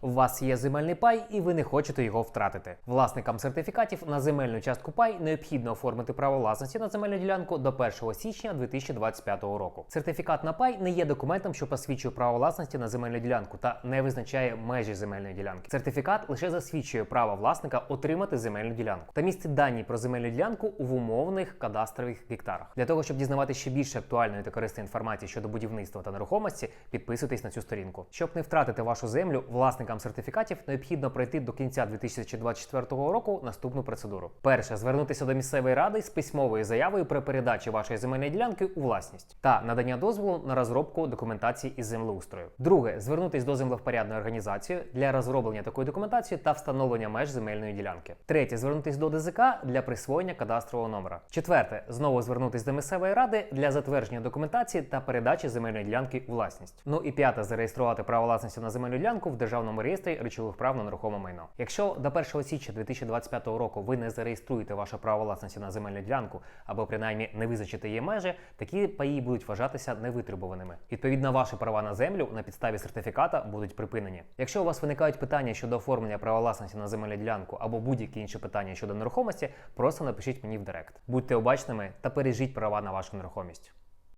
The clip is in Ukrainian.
У вас є земельний пай, і ви не хочете його втратити. Власникам сертифікатів на земельну частку пай необхідно оформити право власності на земельну ділянку до 1 січня 2025 року. Сертифікат на пай не є документом, що посвідчує право власності на земельну ділянку та не визначає межі земельної ділянки. Сертифікат лише засвідчує право власника отримати земельну ділянку та містить дані про земельну ділянку в умовних кадастрових гектарах. Для того щоб дізнаватися ще більше актуальної та корисної інформації щодо будівництва та нерухомості, підписуйтесь на цю сторінку. Щоб не втратити вашу землю, власникам сертифікатів необхідно пройти до кінця 2024 року наступну процедуру. Перше звернутися до місцевої ради з письмовою заявою про передачу вашої земельної ділянки у власність та надання дозволу на розробку документації із землеустрою. Друге звернутися до землевпорядної організації для розроблення такої документації та встановлення меж земельної ділянки. Третє звернутися до ДЗК для присвоєння кадастрового номера. Четверте знову звернутися до місцевої ради для затвердження документації та передачі земельної ділянки у власність. Ну і п'яте зареєструвати право власності на земельну ділянку в державному реєстрі речових прав на нерухоме майно. Якщо до 1 січня 2025 року ви не зареєструєте ваше право власності на земельну ділянку або принаймні не визначите її межі, такі паї будуть вважатися невитребуваними. Відповідно, ваші права на землю на підставі сертифіката будуть припинені. Якщо у вас виникають питання щодо оформлення права власності на земельну ділянку або будь-які інші питання щодо нерухомості, просто напишіть мені в директ. Будьте обачними та пережіть права на вашу нерухомість.